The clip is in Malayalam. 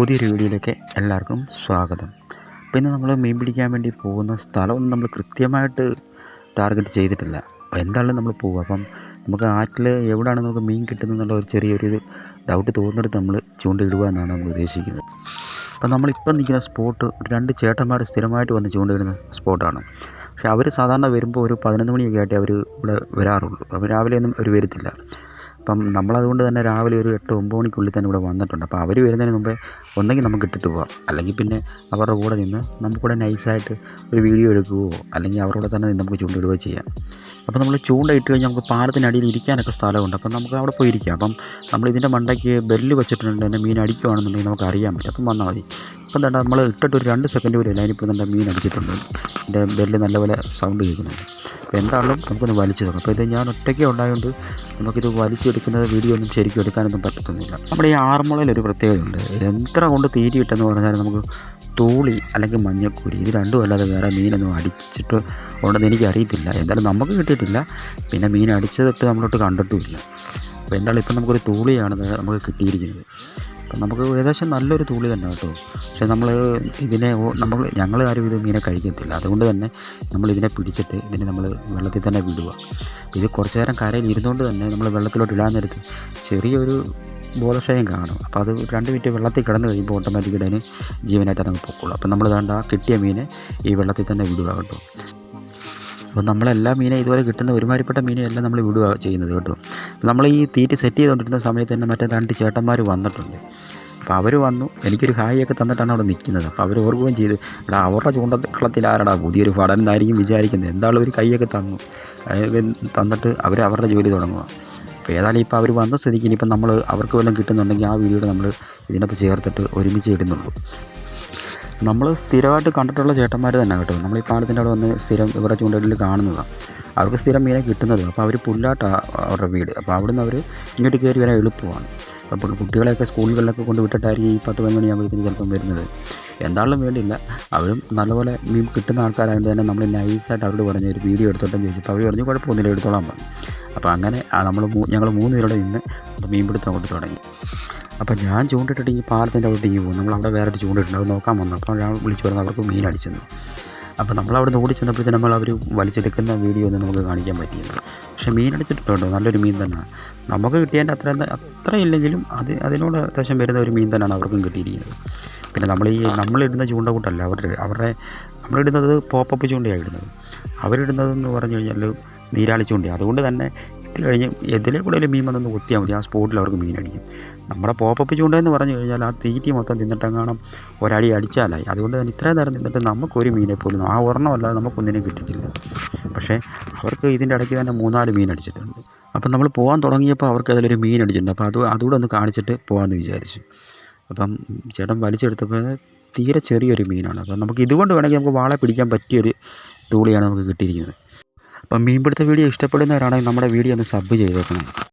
പുതിയൊരു വീഡിയോയിലേക്ക് എല്ലാവർക്കും സ്വാഗതം. പിന്നെ നമ്മൾ മീൻ പിടിക്കാൻ വേണ്ടി പോകുന്ന സ്ഥലമൊന്നും നമ്മൾ കൃത്യമായിട്ട് ടാർഗറ്റ് ചെയ്തിട്ടില്ല. എന്താണ് നമ്മൾ പോവുക അപ്പം നമുക്ക് ആറ്റിൽ എവിടെയാണ് നമുക്ക് മീൻ കിട്ടുന്നതെന്നുള്ള ഒരു ചെറിയൊരു ഡൗട്ട് തോന്നുന്നിടത്ത് നമ്മൾ ചൂണ്ടയിടുക എന്നാണ് നമ്മൾ ഉദ്ദേശിക്കുന്നത്. അപ്പം നമ്മളിപ്പം നിൽക്കുന്ന സ്പോട്ട് രണ്ട് ചേട്ടന്മാർ സ്ഥിരമായിട്ട് വന്ന് ചൂണ്ടയിടുന്ന സ്പോട്ടാണ് പക്ഷേ അവർ സാധാരണ വരുമ്പോൾ ഒരു പതിനൊന്ന് മണിയൊക്കെ ആയിട്ടേ അവർ ഇവിടെ വരാറുള്ളൂ. അപ്പോൾ രാവിലെയൊന്നും അവർ വരത്തില്ല. അപ്പം നമ്മളതുകൊണ്ട് തന്നെ രാവിലെ ഒരു എട്ട് ഒമ്പത് മണിക്കുള്ളിൽ തന്നെ ഇവിടെ വന്നിട്ടുണ്ട്. അപ്പോൾ അവർ വരുന്നതിന് മുമ്പേ ഒന്നെങ്കിൽ നമുക്ക് ഇട്ടിട്ട് പോവാം. അല്ലെങ്കിൽ പിന്നെ അവരുടെ കൂടെ നിന്ന് നമുക്കിവിടെ നൈസായിട്ട് ഒരു വീഡിയോ എടുക്കുകയോ അല്ലെങ്കിൽ അവരോട് തന്നെ നിന്ന് നമുക്ക് ചൂണ്ടിടുകയോ ചെയ്യാം. അപ്പോൾ നമ്മൾ ചൂണ്ട ഇട്ട് കഴിഞ്ഞാൽ നമുക്ക് പാലത്തിനടിയിൽ ഇരിക്കാനൊക്കെ സ്ഥലമുണ്ട്. അപ്പം നമുക്ക് അവിടെ പോയി ഇരിക്കാം. അപ്പം നമ്മൾ ഇതിന്റെ മണ്ടയ്ക്ക് ബെല്ല് വെച്ചിട്ടുണ്ട്. തന്നെ മീൻ അടിക്കുകയാണെന്നുണ്ടെങ്കിൽ നമുക്ക് അറിയാൻ പറ്റും. അപ്പം വന്നാൽ മതി. അപ്പം തന്നെ നമ്മൾ ഇട്ടിട്ട് ഒരു രണ്ട് സെക്കൻഡ് വരെ അതിനിപ്പോൾ തന്നെ മീൻ അടിച്ചിട്ടുണ്ട്. എന്റെ ബെല്ല് നല്ലപോലെ സൗണ്ട് കേൾക്കുന്നുണ്ട്. എന്താണെങ്കിലും നമുക്കൊന്ന് വലിച്ചു നോക്കാം അപ്പോൾ ഇത് ഞാൻ ഒറ്റയ്ക്ക് ഉണ്ടായതുകൊണ്ട് നമുക്കിത് വലിച്ചെടുക്കുന്നത് വീഡിയോ ഒന്നും ശരിക്കും എടുക്കാനൊന്നും പറ്റത്തൊന്നുമില്ല. നമ്മുടെ ഈ ആറന്മുളയിൽ ഒരു പ്രത്യേകതയുണ്ട്. എത്ര കൊണ്ട് തീറ്റിയിട്ടെന്ന് പറഞ്ഞാൽ നമുക്ക് തൂളി അല്ലെങ്കിൽ മഞ്ഞക്കൂരി ഇത് രണ്ടും അല്ലാതെ വേറെ മീനൊന്നും അടിച്ചിട്ട് ഉണ്ടെന്ന് എനിക്ക് അറിയത്തില്ല എന്തായാലും നമുക്ക് കിട്ടിയിട്ടില്ല. പിന്നെ മീൻ അടിച്ചതിട്ട് നമ്മളോട്ട് കണ്ടിട്ടുമില്ല. അപ്പോൾ എന്തായാലും ഇപ്പം നമുക്കൊരു തൂളിയാണ് നമുക്ക് കിട്ടിയിരിക്കുന്നത്. നമുക്ക് ഏകദേശം നല്ലൊരു തൂളി തന്നെ കേട്ടോ. പക്ഷെ നമ്മൾ ഇതിനെ നമ്മൾ ഞങ്ങൾ ആരും ഇത് മീനെ കഴിക്കത്തില്ല. അതുകൊണ്ട് തന്നെ നമ്മൾ ഇതിനെ പിടിച്ചിട്ട് ഇതിനെ നമ്മൾ വെള്ളത്തിൽ തന്നെ വിടുക. ഇത് കുറച്ച് നേരം കരയിൽ ഇരുന്നുകൊണ്ട് തന്നെ നമ്മൾ വെള്ളത്തിലോട്ട് ഇടാൻ നേരത്ത് ചെറിയൊരു ബോധക്ഷയം കാണും. അപ്പോൾ അത് രണ്ട് മിനിറ്റ് വെള്ളത്തിൽ കിടന്ന് കഴിയുമ്പോൾ ഓട്ടോമാറ്റിക്കായിട്ട് അതിന് ജീവനായിട്ട് നമുക്ക് പൊക്കോളൂ. അപ്പോൾ നമ്മൾ വേണ്ട കിട്ടിയ മീനെ ഈ വെള്ളത്തിൽ തന്നെ വിടുക കേട്ടോ. അപ്പോൾ നമ്മളെല്ലാ മീനെ ഇതുപോലെ കിട്ടുന്ന ഒരുമാതിരിപ്പെട്ട മീനെ എല്ലാം നമ്മൾ വിടുക ചെയ്യുന്നത് കേട്ടോ. നമ്മൾ ഈ തീറ്റ സെറ്റ് ചെയ്തുകൊണ്ടിരുന്ന സമയത്ത് തന്നെ മറ്റേ രണ്ട് ചേട്ടന്മാർ വന്നിട്ടുണ്ട്. അപ്പോൾ അവർ വന്നു. എനിക്കൊരു ഹായിയൊക്കെ തന്നിട്ടാണ് അവിടെ നിൽക്കുന്നത്. അപ്പോൾ അവർ ഓർക്കുകയും ചെയ്തു എടാ അവരുടെ ചൂണ്ടക്കളത്തിൽ ആരടാ? പുതിയൊരു ഫടൻ എന്നായിരിക്കും വിചാരിക്കുന്നത്. എന്തായാലും ഒരു കൈയൊക്കെ തന്നു. തന്നിട്ട് അവർ അവരുടെ ജോലി തുടങ്ങുക അപ്പോൾ ഏതായാലും ഇപ്പോൾ അവർ വന്ന സ്ഥിതിക്ക് ഇനിയിപ്പോൾ നമ്മൾ അവർക്ക് വല്ലതും കിട്ടുന്നുണ്ടെങ്കിൽ ആ വീഡിയോ നമ്മൾ ഇതിനകത്ത് ചേർത്തിട്ട് ഒരുമിച്ച് ഇടുന്നുള്ളൂ. നമ്മൾ സ്ഥിരമായിട്ട് കണ്ടിട്ടുള്ള ചേട്ടന്മാർ തന്നെ കേട്ടോ. നമ്മൾ ഈ പാലത്തിന്റെ അവിടെ വന്ന് സ്ഥിരം ഇവരുടെ ചൂണ്ടലിൽ കാണുന്നതാണ് അവർക്ക് സ്ഥിരം മീനെ കിട്ടുന്നത് അപ്പോൾ അവർ പുല്ലാട്ടാണ് അവരുടെ വീട്. അപ്പോൾ അവിടുന്ന് അവർ ഇങ്ങോട്ട് കയറി വരാൻ എളുപ്പമാണ്. അപ്പോൾ കുട്ടികളെയൊക്കെ സ്കൂളുകളിലൊക്കെ കൊണ്ട് വിട്ടിട്ടായിരിക്കും ഈ പത്ത് പതിനൊന്ന് മണിയാകുമ്പോഴത്തേക്കും ചിലപ്പം വരുന്നത്. എന്താണെങ്കിലും വേണ്ടിയില്ല. അവരും നല്ലപോലെ മീൻ കിട്ടുന്ന ആൾക്കാരായതുകൊണ്ട് തന്നെ നമ്മൾ നൈസായിട്ട് അവരോട് പറഞ്ഞ ഒരു വീഡിയോ എടുത്തോട്ടെന്ന് ചോദിച്ചപ്പോൾ അവർ പറഞ്ഞു കുഴപ്പമൊന്നുമില്ല എടുത്തോളാൻ പറഞ്ഞു. അപ്പോൾ അങ്ങനെ നമ്മൾ ഞങ്ങൾ മൂന്ന് പേരുടെ നിന്ന് മീൻ പിടുത്തം കൊണ്ട് തുടങ്ങി. അപ്പോൾ ഞാൻ ചൂണ്ടിട്ടിട്ട് ഈ പാലത്തിന്റെ അവിടേക്ക് പോകും. നമ്മൾ അവിടെ വേറെ ചൂണ്ടിട്ടുണ്ട്. അത് നോക്കാൻ വന്നു. അപ്പോൾ ഞാൻ വിളിച്ചു പറഞ്ഞു അവർക്ക് മീൻ അടിച്ചെന്ന്. അപ്പോൾ നമ്മൾ അവിടെ നിന്ന് ഓടി ചെന്നപ്പോഴത്തേക്കും നമ്മൾ അവർ വലിച്ചെടുക്കുന്ന വീഡിയോ ഒന്നും നമുക്ക് കാണിക്കാൻ പറ്റിയില്ല. പക്ഷേ മീൻ അടിച്ചിട്ടുണ്ടോ നല്ലൊരു മീൻ തന്നെ. നമുക്ക് കിട്ടിയതിന്റെ അത്ര അത്ര ഇല്ലെങ്കിലും അത് അതിനോട് അത്യാവശ്യം വരുന്ന ഒരു മീൻ തന്നെയാണ് അവർക്കും കിട്ടിയിരിക്കുന്നത്. പിന്നെ നമ്മൾ ഈ നമ്മളിടുന്ന ചൂണ്ട കൂട്ടല്ല അവരുടെ അവരുടെ നമ്മളിടുന്നത് പോപ്പപ്പ് ചൂണ്ടയാണ് ഇടുന്നത്. അവരിടുന്നതെന്ന് പറഞ്ഞു കഴിഞ്ഞാൽ നീരാളി ചൂണ്ടയാണ്. അതുകൊണ്ട് തന്നെ ഇട്ട് കഴിഞ്ഞ് എതിലെ കൂടെ മീൻ വന്നൊന്ന് കുത്തിയാൽ മതി. ആ സ്പോട്ടിൽ അവർക്ക് മീൻ അടിക്കും. നമ്മുടെ പോപ്പപ്പ് ചൂണ്ട എന്ന് പറഞ്ഞു കഴിഞ്ഞാൽ ആ തീറ്റി മൊത്തം തിന്നിട്ടെങ്ങാണം ഒരടി അടിച്ചാലായി. അതുകൊണ്ട് തന്നെ ഇത്രയും നേരം തിന്നിട്ട് നമുക്കൊരു മീനെ പോലും ആ ഒരെണ്ണമല്ലാതെ നമുക്കൊന്നിനും കിട്ടിയിട്ടില്ല. പക്ഷേ അവർക്ക് ഇതിന്റെ ഇടയ്ക്ക് തന്നെ മൂന്നാൽ മീൻ അടിച്ചിട്ടുണ്ട്. അപ്പം നമ്മൾ പോകാൻ തുടങ്ങിയപ്പോൾ അവർക്ക് അതിലൊരു മീൻ അടിച്ചിട്ടുണ്ട്. അപ്പോൾ അത് അതുകൂടെ ഒന്ന് കാണിച്ചിട്ട് പോകാമെന്ന് വിചാരിച്ചു. അപ്പം ചേട്ടൻ വലിച്ചെടുത്തപ്പോൾ തീരെ ചെറിയൊരു മീനാണ്. അപ്പം നമുക്ക് ഇതുകൊണ്ട് വേണമെങ്കിൽ നമുക്ക് വാളെ പിടിക്കാൻ പറ്റിയൊരു തൂളിയാണ് നമുക്ക് കിട്ടിയിരിക്കുന്നത്. അപ്പം മീൻപിടുത്ത വീഡിയോ ഇഷ്ടപ്പെടുന്നവരാണെങ്കിൽ നമ്മുടെ വീഡിയോ ഒന്ന് സബ് ചെയ്തേക്കണം.